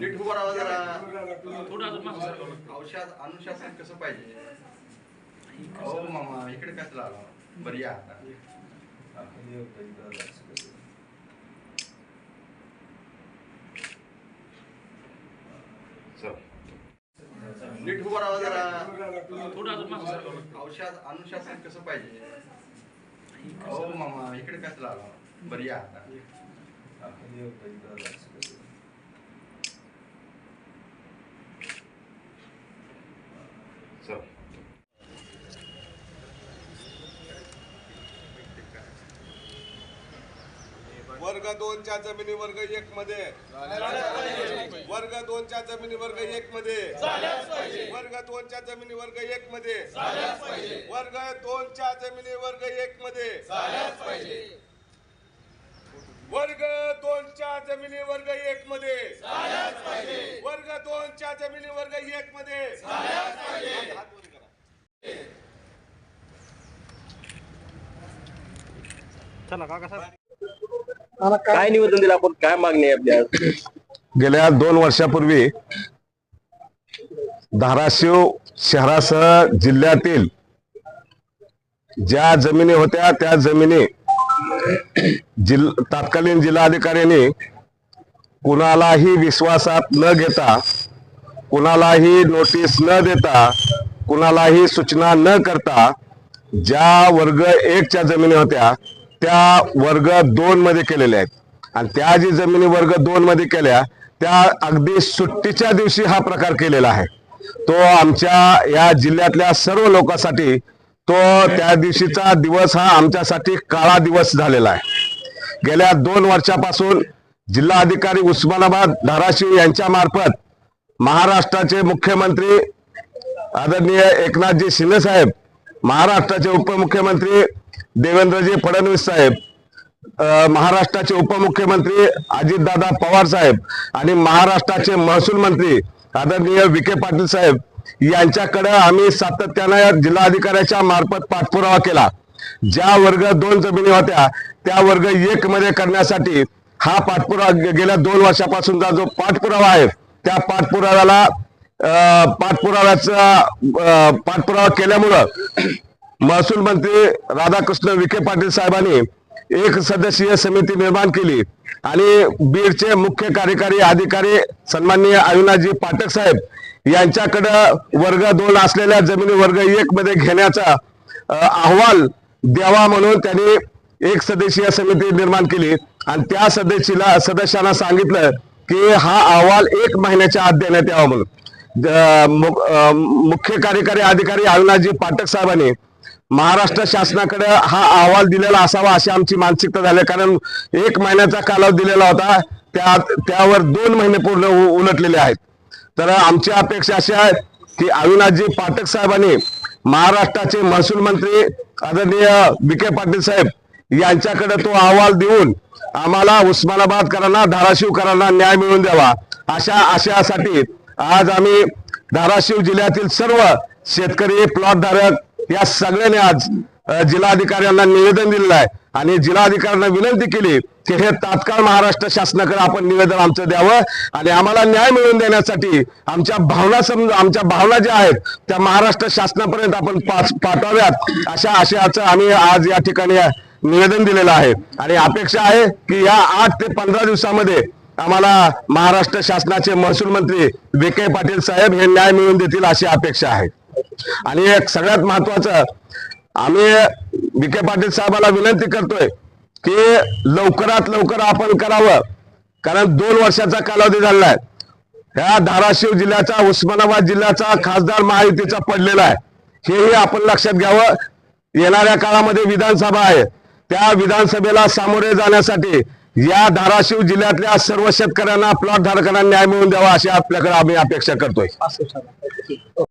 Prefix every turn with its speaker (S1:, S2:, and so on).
S1: नीट उभं राहा जरा. औषध अनुशासन कसं पाहिजे? हो मामा इकडे कसं आला? बरी आता. नीट उभं राहा जरा. औषध अनुशासन कसं पाहिजे? हो मामा इकडे कसं आला? बरी आता. चल.
S2: वर्ग दोनच्या जमिनी वर्ग एक मध्ये. वर्ग दोनच्या जमिनी वर्ग एक मध्ये. वर्ग दोनच्या जमिनी वर्ग एक मध्ये. वर्ग दोनच्या जमिनी वर्ग एक मध्ये. वर्ग दोनच्या जमिनी वर्ग एक मध्ये. वर्ग दोनच्या जमिनी वर्ग एक मध्ये.
S3: काय निवेदन दिलं आपण? काय मागणी आहे आपल्या
S2: गेल्या दोन वर्षापूर्वी धाराशिव शहरासह जिल्ह्यातील ज्या जमिनी होत्या त्या जमिनी जिल तत्कालीन जिल्हाधिकाऱ्यांनी कुणालाही विश्वासात न घेता कुणालाही नोटीस न देता कुणालाही सूचना न करता ज्या वर्ग एकच्या जमिनी होत्या त्या वर्ग दोन मध्ये केलेल्या आहेत. आणि त्या जी जमिनी वर्ग दोन मध्ये केल्या त्या अगदी सुट्टीच्या दिवशी हा प्रकार केलेला आहे. तो आमच्या या जिल्ह्यातल्या सर्व लोकांसाठी तो त्या दिवशीचा दिवस हा आमच्यासाठी काळा दिवस झालेला आहे. गेल्या दोन वर्षापासून जिल्हा अधिकारी उस्मानाबाद धाराशिव यांच्या मार्फत महाराष्ट्राचे मुख्यमंत्री आदरणीय एकनाथजी शिंदे साहेब महाराष्ट्राचे उपमुख्यमंत्री देवेंद्रजी फडणवीस साहेब महाराष्ट्राचे उपमुख्यमंत्री अजितदादा पवार साहेब आणि महाराष्ट्राचे महसूल मंत्री आदरणीय विखे पाटील साहेब यांच्याकडे आम्ही सातत्यानं जिल्हाधिकाऱ्याच्या मार्फत पाठपुरावा केला. ज्या वर्ग दोन जमिनी होत्या त्या वर्ग एक मध्ये करण्यासाठी हा पाठपुरावा गेल्या दोन वर्षापासूनचा जो पाठपुरावा आहे त्या पाठपुराव्याला पाठपुराव्याचा पाठपुरावा केल्यामुळं महसूल मंत्री राधाकृष्ण विखे पाटील साहेबांनी एक सदस्यीय समिती निर्माण केली आणि बीडचे मुख्य कार्यकारी अधिकारी सन्माननीय अविनाशजी पाठक साहेब यांच्याकडं वर्ग दोन असलेल्या जमिनी वर्ग एक मध्ये घेण्याचा अहवाल द्यावा म्हणून त्यांनी एक सदस्यीय समिती निर्माण केली. आणि त्या सदस्यला सदस्यांना सांगितलं की हा अहवाल एक महिन्याच्या आत देण्यात यावा म्हणून. मुख्य कार्यकारी अधिकारी अविनाशजी पाठक साहेबांनी महाराष्ट्र शासनाकडे हा अहवाल दिलेला असावा अशी आमची मानसिकता झाली. कारण एक महिन्याचा कालावधी दिलेला होता त्या त्यावर दोन महिने पूर्ण उ- उलटलेले आहेत. तर आमची अपेक्षा अशी आहे की अविनाशजी पाठक साहेबांनी महाराष्ट्राचे महसूल मंत्री आदरणीय विखे पाटील साहेब यांच्याकडे तो अहवाल देऊन आम्हाला उस्मानाबादकरांना धाराशिवकरांना न्याय मिळवून द्यावा. अशा आशयासाठी आज आम्ही धाराशिव जिल्ह्यातील सर्व शेतकरी प्लॉट धारक या सगळ्यांनी आज जिल्हाधिकाऱ्यांना निवेदन दिलेलं आहे. आणि जिल्हाधिकाऱ्यांना विनंती केली की हे तात्काळ महाराष्ट्र शासनाकडे आपण निवेदन आमचं द्यावं आणि आम्हाला न्याय मिळवून देण्यासाठी आमच्या भावना समज आमच्या भावना ज्या आहेत त्या महाराष्ट्र शासनापर्यंत आपण पाठवाव्यात. अशा आशयाचं आम्ही आज या ठिकाणी निवेदन दिलेलं आहे. आणि अपेक्षा आहे की या आठ ते पंधरा दिवसामध्ये आम्हाला महाराष्ट्र शासनाचे महसूल मंत्री विखे पाटील साहेब हे न्याय मिळवून देतील अशी अपेक्षा आहे. आणि एक सगळ्यात महत्वाचं आम्ही विखे पाटील साहेबाला विनंती करतोय की लवकरात लवकर आपण करावं. कारण दोन वर्षाचा कालावधी झालेला आहे. ह्या धाराशिव जिल्ह्याचा उस्मानाबाद जिल्ह्याचा खासदार महायुतीचा पडलेला आहे. हेही आपण लक्षात घ्यावं. येणाऱ्या काळामध्ये विधानसभा आहे. त्या विधानसभेला सामोरे जाण्यासाठी या धाराशिव जिल्ह्यातल्या सर्व शेतकऱ्यांना प्लॉट धारकांना न्याय मिळवून द्यावा अशी आपल्याकडे आम्ही अपेक्षा करतोय.